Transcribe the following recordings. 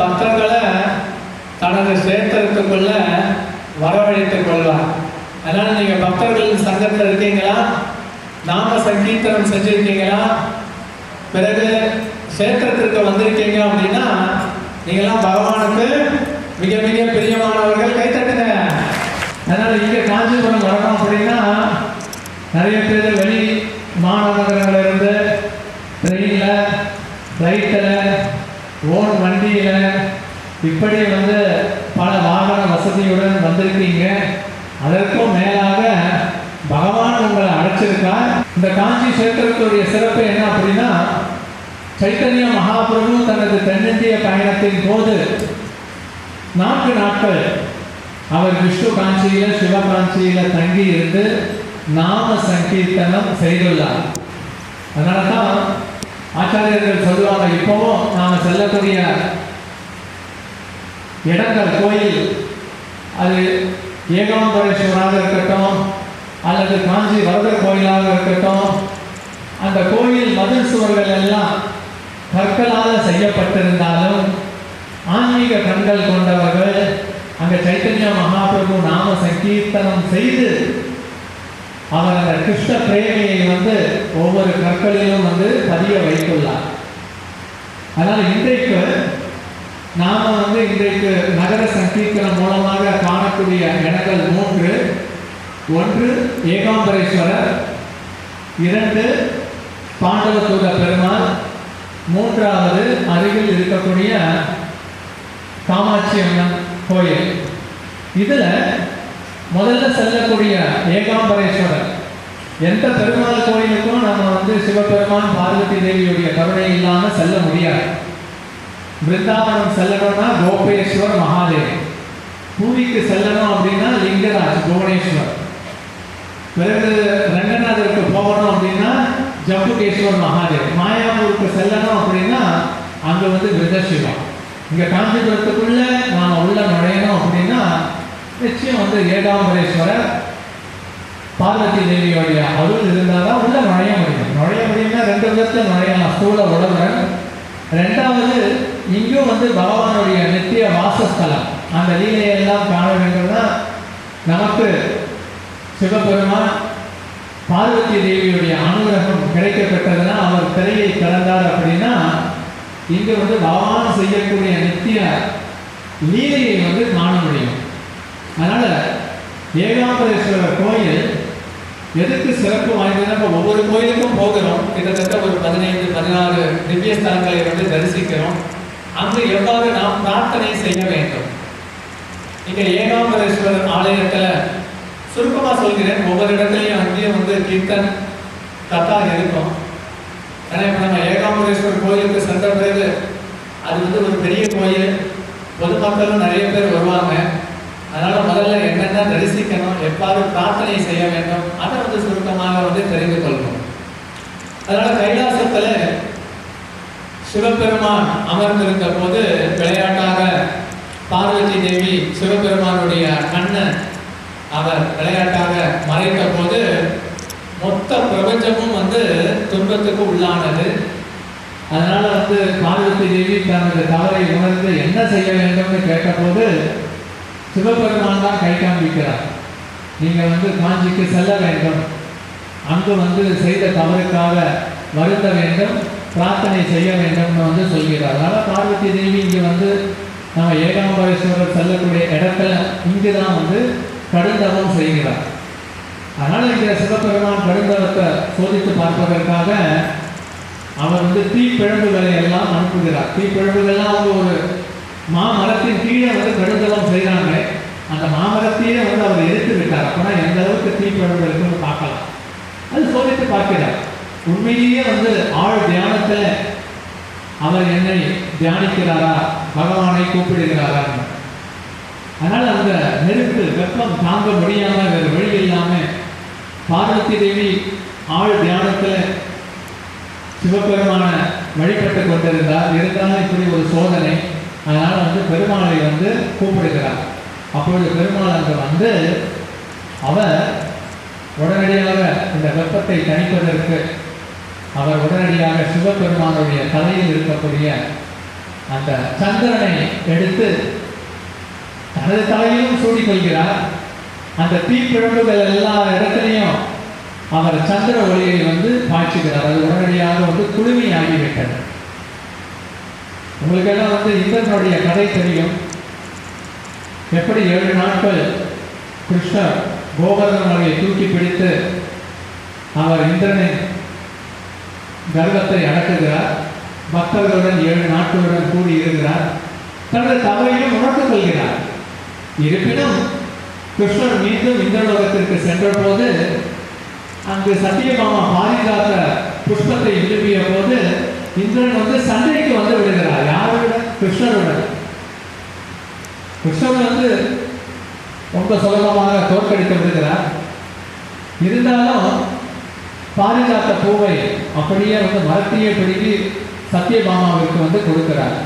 பக்தர்களை தனது சேத்திரத்துக்குள்ள வரவழைத்துக் கொள்வார். அதனால நீங்க பக்தர்கள் சங்கத்தில் இருக்கீங்களா? நாம சங்கீர்த்தனம் செஞ்சிருக்கீங்களா? பிறகு சேத்திரத்திற்கு வந்திருக்கீங்க அப்படின்னா நீங்களாம் பகவானுக்கு மிக மிக பிரியமானவர்கள் கைத்தட்டுங்க அதனால இங்க காஞ்சிபுரம் வரணும் அப்படின்னா நிறைய பேர் இப்படி வந்து பல வாகன வசதியுடன் வந்திருக்கீங்க. அதற்கும் மேலாக பகவான் உங்களை அழைச்சிருக்கார் இந்த காஞ்சி சேத்திரத்துடைய சிறப்பு என்ன அப்படின்னா சைத்தன்ய மகாபிரபு தனது தென்னிந்திய பயணத்தின் போது நான்கு நாட்கள் அவர் விஷ்ணு காஞ்சியில சிவகாஞ்சியில தங்கி இருந்து நாம சங்கீர்த்தனம் செய்துள்ளார். அதனால தான் ஆச்சாரியர்கள் சொல்லுவாங்க இப்போவும் நாம் செல்லக்கூடிய இடங்கள் கோயில். அது ஏகாம்பரேஸ்வராக இருக்கட்டும் அல்லது காஞ்சி வரதர் கோயிலாக இருக்கட்டும் அந்த கோயில் மதில் சுவர்கள் எல்லாம் கற்களால் செய்யப்பட்டிருந்தாலும் ஆன்மீக கண்கள் கொண்டவர்கள் அங்கே சைத்தன்ய மகாபிரபு நாம சங்கீர்த்தனம் செய்து அவர் அந்த கிருஷ்ண பிரேமையை வந்து ஒவ்வொரு கற்களிலும் வந்து பதிய வைத்துள்ளார். அதனால் இன்றைக்கு நாம வந்து இன்றைக்கு நகர சங்கீர்த்தனம் மூலமாக காணக்கூடிய இடங்கள் மூன்று. ஒன்று ஏகாம்பரேஸ்வரர். இரண்டு பாண்டவதூர பெருமாள். மூன்றாவது அருகில் இருக்கக்கூடிய காமாட்சி அம்மன் கோயில். இதில் முதல்ல செல்லக்கூடிய ஏகாம்பரேஸ்வரர். எந்த பெருமாள் கோயிலுக்கும் நம்ம வந்து சிவபெருமான் பார்வதி தேவியுடைய கருணை இல்லாமல் செல்ல முடியாது. பிருந்தாவனம் செல்லணும்னா கோபேஸ்வர் மகாதேவ் பூரிக்கு செல்லணும் அப்படின்னா லிங்கராஜ் புவனேஸ்வர். பிறகு ரங்கநாதருக்கு போகணும் அப்படின்னா ஜம்புகேஸ்வர் மகாதேவ் மாயாபூருக்கு செல்லணும் அப்படின்னா அங்கே வந்து விருதசிவா. இங்கே காஞ்சிபுரத்துக்குள்ள நாம் உள்ள நுழையணும் அப்படின்னா நிச்சயம் வந்து ஏகாம்பரேஸ்வரர் பார்வதி தேவியோடைய அருள் இருந்தால் தான் உள்ள நுழைய முடியும். நுழைய முடியும்னா ரெண்டு விதத்தில் நுழையலாம். ஸ்தூல உடம்புடன் ரெண்டாவது இங்கும் வந்து பகவானுடைய நித்திய வாசஸ்தலம். அந்த லீலையெல்லாம் காண வேண்டும்னா நமக்கு சிவபெருமான் பார்வதி தேவியுடைய அனுகிரகம் கிடைக்கப்பட்டதுன்னா அவர் திரையை திறந்தார் அப்படின்னா இங்கு வந்து பகவான் செய்யக்கூடிய நித்திய லீலையை வந்து காண முடியும். அதனால் ஏகாம்பரேஸ்வரர் கோயில் எதுக்கு சிறப்பு வாய்ந்தது நம்ம ஒவ்வொரு கோயிலுக்கும் போகிறோம். கிட்டத்தட்ட ஒரு பதினைந்து பதினாறு திவ்ய ஸ்தலங்களை வந்து தரிசிக்கிறோம். அங்கு எவ்வாறு நாம் பிரார்த்தனை செய்ய வேண்டும்? இங்க ஏகாம்பரேஸ்வரர் ஆலயத்துல சுருக்கமா சொல்கிறேன். ஒவ்வொரு இடத்துலையும் அங்கேயும் வந்து கீர்த்தன் கத்தா இருக்கும். ஏன்னா இப்போ நம்ம ஏகாம்பரேஸ்வரர் கோயிலுக்கு சென்ற பிறகு அது வந்து ஒரு பெரிய கோயில். பொதுமக்களும் நிறைய பேர் வருவாங்க. அதனால முதல்ல என்னென்ன தரிசிக்கணும் எவ்வாறு பிரார்த்தனை செய்ய வேண்டும் அதை வந்து சுருக்கமாக வந்து தெரிந்து கொள்ளணும் அதனால கைலாசத்துல சிவபெருமான் அமர்ந்திருந்த போது விளையாட்டாக பார்வதி தேவி சிவபெருமானுடைய கண்ணை அவர் விளையாட்டாக மறைத்த போது மொத்த பிரபஞ்சமும் வந்து துன்பத்துக்கு உள்ளானது. அதனால வந்து பார்வதி தேவி தனது தவறை உணர்ந்து என்ன செய்ய வேண்டும்னு கேட்டபோது சிவபெருமான் தான் கை காண்பிக்கிறார். நீங்கள் வந்து காஞ்சிக்கு செல்ல வேண்டும். அங்கு வந்து செய்த தவறுக்காக வருந்த வேண்டும். பிரார்த்தனை செய்ய வேண்டும்னு வந்து சொல்கிறார். அதனால் பார்வதி தேவி இங்கே வந்து நம்ம ஏகாம்பரேஸ்வரர் செல்லக்கூடிய இடத்துல இங்கு தான் வந்து கடுந்தவம் செய்கிறார். அதனால் இங்கே சிவபெருமான் கடுந்தவத்தை சோதித்து பார்ப்பதற்காக அவர் வந்து தீப்பிழம்புகளை எல்லாம் அனுப்புகிறார். தீப்பிழம்புகள்லாம் அவங்க ஒரு மாமரத்தின் கீழே வந்து கடுந்தவம் செய்கிறாங்க. அந்த மாமரத்தையே வந்து அவர் எடுத்து விட்டார். அப்போனா எந்த அளவுக்கு தீப்பிழம்பு இருக்குன்னு பார்க்கலாம். அது சோதித்து பார்க்கிறார். உண்மையிலேயே வந்து ஆழ் தியானத்தை அவர் என்னை தியானிக்கிறாரா? பகவானை கூப்பிடுகிறாரா? அதனால அந்த நெருப்பு வெப்பம் தாங்க முடியாம வேறு வழி இல்லாம பார்வதி தேவி ஆழ் தியானத்துல சிவபெருமான வழிபட்டு கொண்டிருந்தார். இருந்தாலும் இப்படி ஒரு சோதனை. அதனால வந்து பெருமாளை வந்து கூப்பிடுகிறார். அப்பொழுது பெருமாள் அங்கு வந்து அவர் உடனடியாக இந்த வெப்பத்தை தணிப்பதற்கு அவர் உடனடியாக சிவபெருமானுடைய தலையில் இருக்கக்கூடிய அந்த சந்திரனை எடுத்து தனது தலையிலும் சூடிக்கொள்கிறார். அந்த தீப்பிழம்புகள் எல்லா இடத்துலையும் அவர் சந்திர ஒளியை வந்து பாய்ச்சுகிறார். அது உடனடியாக வந்து குளுமையாகிவிட்டது. உங்களுக்கெல்லாம் வந்து இந்திரனுடைய கதை தெரியும். எப்படி ஏழு நாட்கள் கிருஷ்ணர் கோவர்தன மலையை தூக்கி பிடித்து அவர் இந்திரனின் கர்வத்தை அடக்குகிறார். பக்தர்களுடன் ஏழு நாட்களுடன் கூடி இருக்கிறார். தனது தவறையும் உணர்ந்து கொள்கிறார். இருப்பினும் கிருஷ்ணர் மீண்டும் இந்திரலோகத்திற்கு சென்ற போது அங்கு சத்தியபாமா பாரிஜாத புஷ்பத்தை விரும்பிய போது இந்திரன் வந்து சண்டைக்கு வந்து விடுகிறார். யாருடன் கிருஷ்ணருடன் கிருஷ்ணன் வந்து ரொம்ப சுலபமாக தோற்கடித்து விடுகிறார் இருந்தாலும் பாரிஜாத்த பூவை அப்படியே வந்து மரத்தையே பிடுங்கி சத்தியபாமாவிற்கு வந்து கொடுக்கிறார்.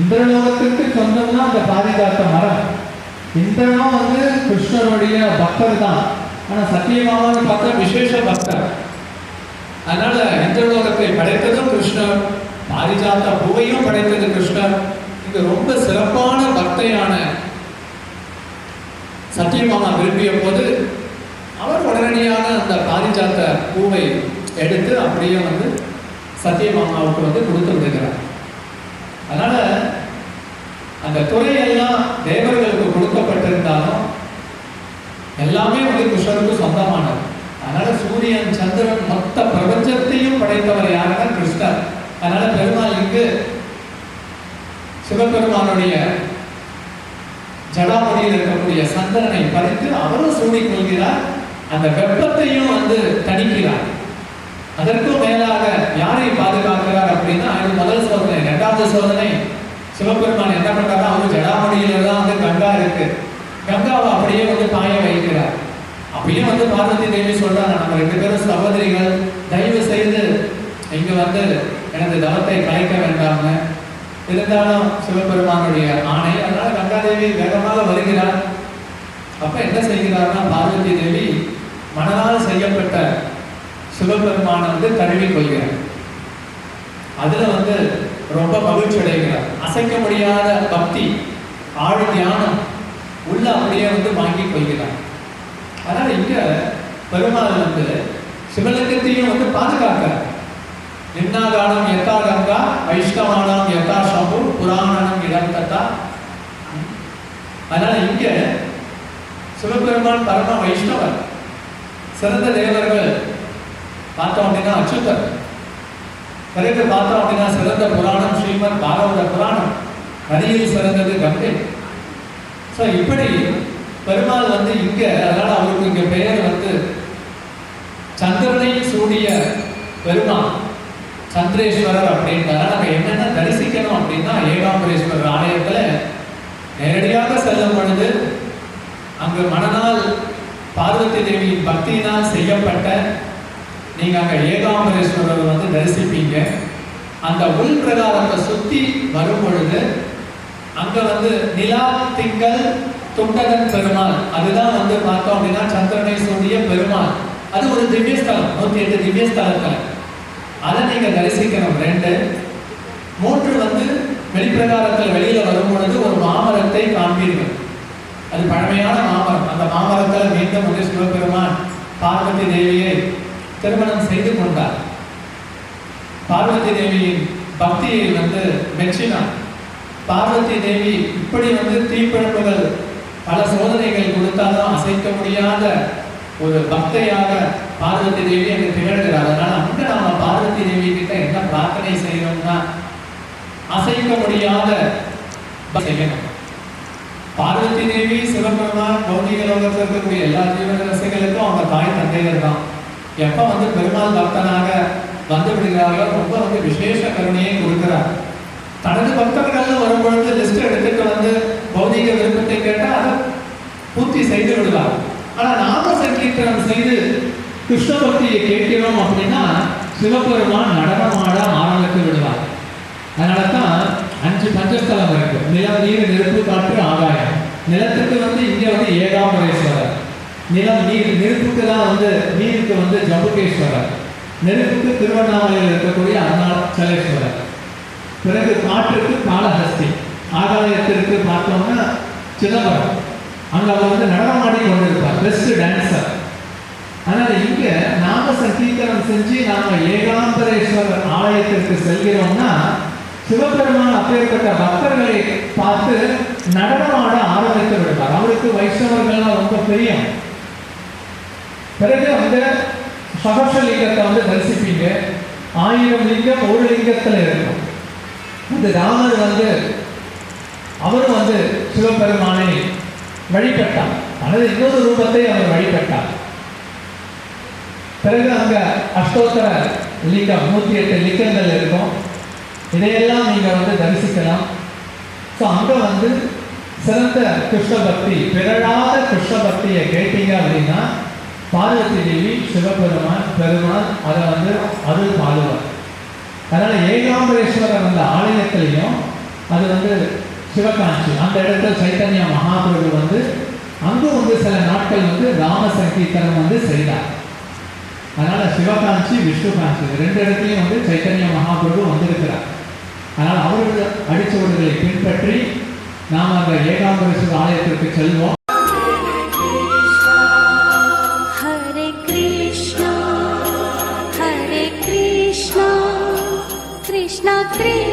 இந்திரலோகத்திற்கு சொந்தம்னா அந்த பாரிஜாத்த மரம். இந்திரனும் வந்து கிருஷ்ணருடைய பக்தர் தான். ஆனால் சத்தியபாமாவை பார்த்தா விசேஷ பக்தர். அதனால இந்திரலோகத்தை படைத்ததும் கிருஷ்ணர் பாரிஜாத்த பூவையும் படைத்தது கிருஷ்ணர் இங்க ரொம்ப சிறப்பான பக்தையான சத்தியமாமா விரும்பிய போது அந்த பூவை எடுத்து அப்படியே வந்து சத்தியமாமாவுக்கு வந்து கொடுத்து விடுகிறார். அதனால அந்த துறையெல்லாம் தேவர்களுக்கு கொடுக்கப்பட்டிருந்தாலும் எல்லாமே வந்து கிருஷ்ணருக்கு சொந்தமானது. அதனால சூரியன் சந்திரன் மொத்த பிரபஞ்சத்தையும் படைத்தவர் யாருன்னா கிருஷ்ணர். அதனால பெருமாள் இங்கு சிவபெருமானுடைய ஜடாமுடியில் இருக்கக்கூடிய சந்திரனை பறித்து அவரும் சூடி கொள்கிறார் அந்த வெப்பத்தையும் வந்து தணிக்கிறார். அதற்கும் மேலாக யாரை பாதுகாக்கிறார் அப்படின்னா இது முதல் சோதனை. இரண்டாவது சோதனை சிவபெருமான் என்ன பண்றாரு அவங்க ஜடாமணியில தான் வந்து கங்கா இருக்கு. கங்காவை அப்படியே வந்து பாய வைக்கிறார். அப்பயும் வந்து பார்வதி தேவி சொல்றாங்க நம்ம ரெண்டு பேரும் சகோதரிகள் தயவு செய்து இங்க வந்து எனது தவத்தை கலைக்க வேண்டாம்னு இருந்தாலும் சிவபெருமானுடைய ஆணை அதனால கங்காதேவி வேகமாக வருகிறார். அப்ப என்ன செய்கிறார்னா பார்வதி தேவி மனதால் செய்யப்பட்ட சிவபெருமானை வந்து தழுவி கொள்கிறார். அதுல வந்து ரொம்ப மகிழ்ச்சி அடைகிறார். அசைக்க முடியாத பக்தி ஆழ் தியானம் உள்ள அப்படியே வந்து வாங்கி கொள்கிறார். அதனால் இங்க பெருமாள் வந்து சிவலிங்கத்தையும் வந்து பாதுகாக்கிறார். நின்னாகானம் எத்தா கங்கா வைஷ்ணவானம் எத்தா சம்பு புராணம் இடம் தத்தா. அதனால இங்க சிவபெருமான் பரம வைஷ்ணவர். சிறந்த தேவர்கள் பார்த்தோம் அப்படின்னா அச்சுத்தர் பிறகு பார்த்தோம் அப்படின்னா சிறந்த புராணம் ஸ்ரீமத் பாகவத புராணம். நதியில் சிறந்தது கங்கை. ஸோ இப்படி பெருமாள் வந்து இங்கே அதனால் அவருக்கு இங்கே பெயர் வந்து சந்திரனை சூடிய பெருமாள் சந்திரேஸ்வரர் அப்படின்றதால நம்ம என்னென்ன தரிசிக்கணும் அப்படின்னா ஏகாம்பரேஸ்வரர் ஆலயத்தில் நேரடியாக செல்லும் பொழுது அங்கு மனநாள் பார்வதி தேவியின் பக்தியினால் செய்யப்பட்ட நீங்கள் அங்கே ஏகாம்பரேஸ்வரர் வந்து தரிசிப்பீங்க. அந்த உள் பிரகாரத்தை சுற்றி வரும் பொழுது அங்கே வந்து நிலா திங்கள் துண்டகன் பெருமாள். அதுதான் வந்து பார்த்தோம் அப்படின்னா சந்திரனை சூரிய பெருமாள். அது ஒரு திவ்யஸ்தலம் நூற்றி எட்டு திவ்யஸ்தலத்தில் அதை நீங்கள் தரிசிக்கணும். ரெண்டு. மூன்று வந்து வெளிப்பிரகாரத்தில் வெளியில் வரும் பொழுது ஒரு மாமரத்தை காண்பீர்கள். அது பழமையான மாமரம். அந்த மாமரத்தில் மீண்டும் வந்து சிவபெருமான் பார்வதி தேவியை திருமணம் செய்து கொண்டார். பார்வதி தேவியின் பக்தியை வந்து மெச்சினார். பார்வதி தேவி இப்படி வந்து தீப்பிழப்புகள் பல சோதனைகள் கொடுத்தாலும் அசைக்க முடியாத ஒரு பக்தையாக பார்வதி தேவி அங்கு திகழ்கிறார். அதனால அங்க நாம பார்வதி தேவி கிட்ட என்ன பிரார்த்தனை செய்யணும்னா அசைக்க முடியாத செய்யணும். பார்வதி தேவி சிவபெருமான் பௌதிக லோகத்தில் இருக்கக்கூடிய எல்லா ஜீவரசைகளுக்கும் அவங்க தாய் தந்தையர் தான். எப்போ வந்து பெருமாள் பக்தனாக வந்து விடுகிறார்களோ ரொம்ப வந்து விசேஷ கருணையை கொடுக்கிறார். தனது பக்தர்கள் வரும்பொழுது லிஸ்ட் எடுத்துட்டு வந்து பௌதிக விருப்பத்தை கேட்டால் அதை பூர்த்தி செய்து விடுவார். ஆனால் நாம சங்கீர்த்தனம் செய்து கிருஷ்ண பக்தியை கேட்கிறோம் அப்படின்னா சிவபெருமான் நடனமாட ஆரம்பித்து விடுவார். அதனால தான் அஞ்சு பஞ்சஸ்தலம் இருக்கு நிலம் நீர் நெருப்பு காற்று ஆகாயம். நிலத்துக்கு வந்து இங்கே வந்து ஏகாம்பரேஸ்வரர். நிலம் நீர் நெருப்புக்கு தான் வந்து நீருக்கு வந்து ஜம்புகேஸ்வரர். நெருப்புக்கு திருவண்ணாமலையில் இருக்கக்கூடிய அருணாச்சலேஸ்வரர். பிறகு காற்றுக்கு காலஹஸ்தி ஆகாயத்திற்கு பார்த்தோம்னா சிதம்பரம். அங்கே அவர் வந்து நடனமாடி கொண்டிருப்பார். பெஸ்ட் டான்ஸர் அதனால் இங்கே நாம சங்கீர்த்தனம் செஞ்சு நாம ஏகாம்பரேஸ்வரர் ஆலயத்திற்கு செல்கிறோம்னா சிவபெருமான் அப்பேற்பட்ட பக்தர்களை பார்த்து நடனமாட ஆரம்பித்து விடுவார். அவருக்கு வைஷ்ணவர்கள்லாம் ரொம்ப தெரியும் பிறகு அந்த சகசலிங்கத்தை வந்து தரிசிப்பீங்க. ஆயிரம் லிங்கம் ஒரு லிங்கத்தில் இருக்கும். அந்த ராமர் வந்து அவரும் வந்து சிவபெருமானை வழிபட்டார். அல்லது இன்னொரு ரூபத்தை அவர் வழிபட்டார். பிறகு அங்க அஷ்டோத்தர லிங்கம் நூத்தி எட்டு லிங்கங்கள் இருக்கும். இதையெல்லாம் நீங்கள் வந்து தரிசிக்கலாம். ஸோ அங்கே வந்து சிறந்த கிருஷ்ண பக்தி பிறழாத கிருஷ்ண பக்தியை கேட்டீங்க அப்படின்னா பார்வதி தேவி சிவபெருமான் பெருமாள் அதை வந்து அருள் பாடுவார். அதனால் ஏகாம்பரேஸ்வரர் அந்த ஆலயத்திலையும் அது வந்து சிவகாஞ்சி. அந்த இடத்துல சைத்தன்ய மகாபிரபு வந்து அங்கும் வந்து சில நாட்கள் வந்து ராம சங்கீர்த்தனம் வந்து செய்தார். அதனால் சிவகாஞ்சி விஷ்ணு காஞ்சி ரெண்டு இடத்துலையும் வந்து சைத்தன்ய மகாபிரபு வந்திருக்கிறார். ஆனால் அவர்களது அடிச்சுவடுகளை பின்பற்றி நாம் அந்த ஏகாம்பரேஸ்வரர் ஆலயத்திற்கு செல்வோம். கிருஷ்ணா கிருஷ்ணா.